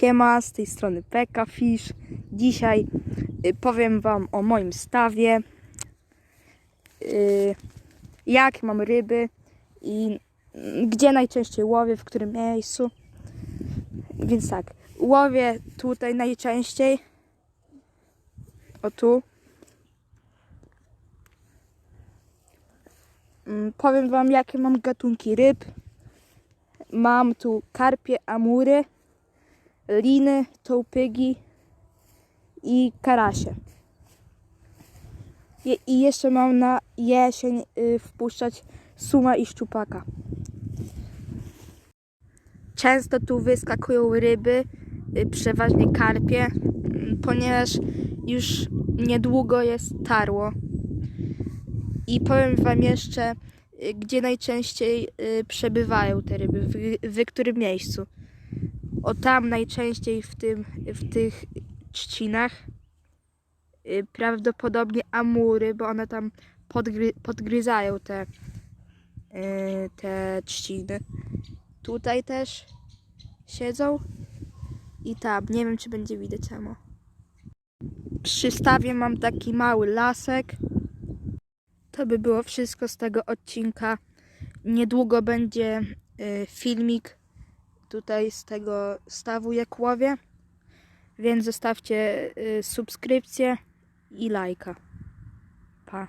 Siema, z tej strony Pekka Fish. Dzisiaj y, powiem Wam o moim stawie, y, jak mam ryby i gdzie najczęściej łowię, w którym miejscu. Więc tak, łowię tutaj najczęściej. O tu. Mm, Powiem Wam, jakie mam gatunki ryb. Mam tu karpie, amury liny, tołpygi i karasie. I jeszcze mam na jesień y, wpuszczać suma i szczupaka. Często tu wyskakują ryby, y, przeważnie karpie, ponieważ już niedługo jest tarło. I powiem Wam jeszcze, y, gdzie najczęściej y, przebywają te ryby, w, w którym miejscu. O tam najczęściej w, tym, w tych trzcinach. Y, Prawdopodobnie amury, bo one tam podgry, podgryzają te, y, te trzciny. Tutaj też siedzą. I tam, nie wiem czy będzie widać samo. Przy stawie mam taki mały lasek. To by było wszystko z tego odcinka. Niedługo będzie y, filmik tutaj z tego stawu jak łowię. Więc zostawcie y, subskrypcję i lajka. Pa.